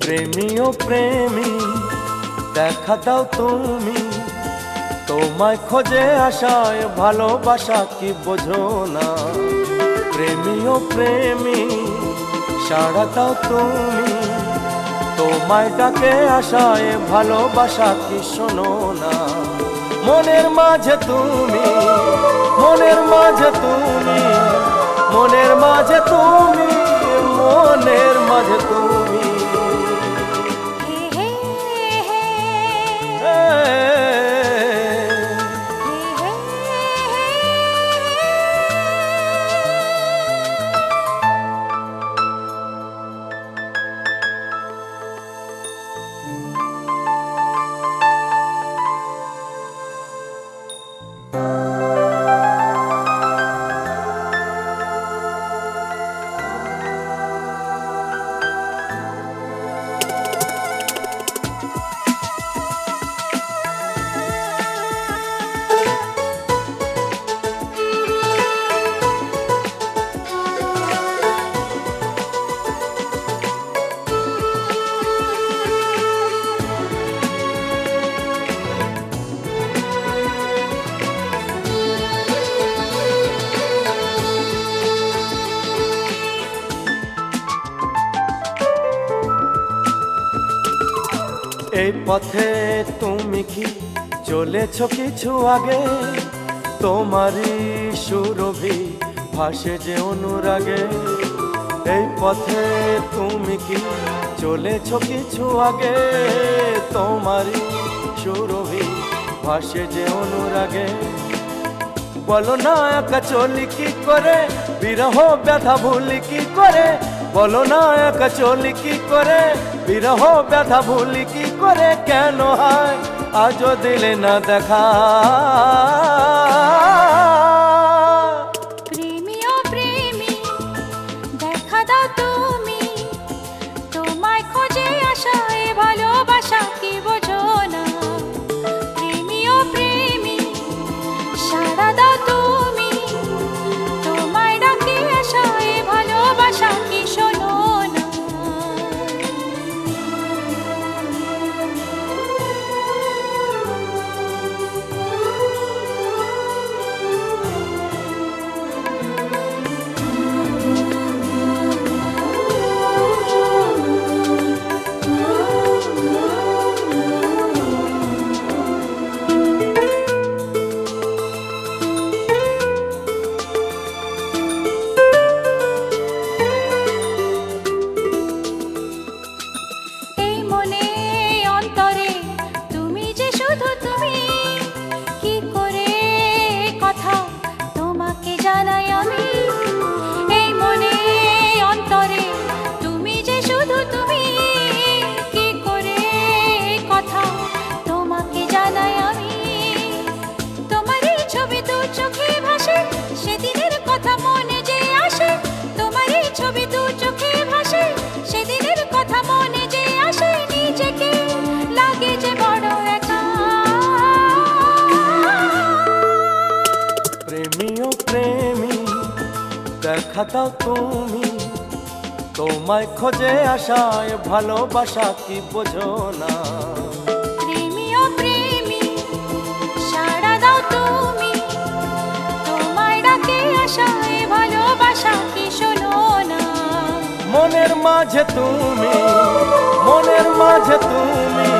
প্রেমী দেখা দাও তুমি। তোমায় খোঁজে আসায় ভালোবাসা কি বোঝো না। প্রেমী ও প্রেমী, সাড়া দাও তুমি। তোমায় ডাকে আসায় ভালোবাসা কি শোনো না। মনের মাঝে তুমি, মনের মাঝে তুমি, মনের মাঝে তুমি, মনের মাঝে তুমি। এই পথে তুমি কি চলেছ কিছু আগে? তোমারই সুরভি ভাসে যে অনুরাগে। এই পথে তুমি কি চলেছ কিছু আগে? তোমারই সুরভি ভাসে যে অনুরাগে। বলো না একা চলি কি করে? বিরহ, ব্যথা ভুলি কি করে? বলো না একা চলি কি করে? বিরহ, ব্যথা ভুলি কি করে? কেন হয়? আজও দিলে না দেখা। ছবি দু চোখে ভাসে, সেদিনের কথা মনে যে আসে এই ছবি দু চোখে ভাসে, সেদিনের কথা মনে যে আসে, নিজেকে লাগে যে বড় একা। প্রেমী ও প্রেমী দেখা দাও তুমি, তোমায় খোঁজে আসায় ভালোবাসা কি বোঝো না। মাঝে তুমি মনের মাঝে তুমি।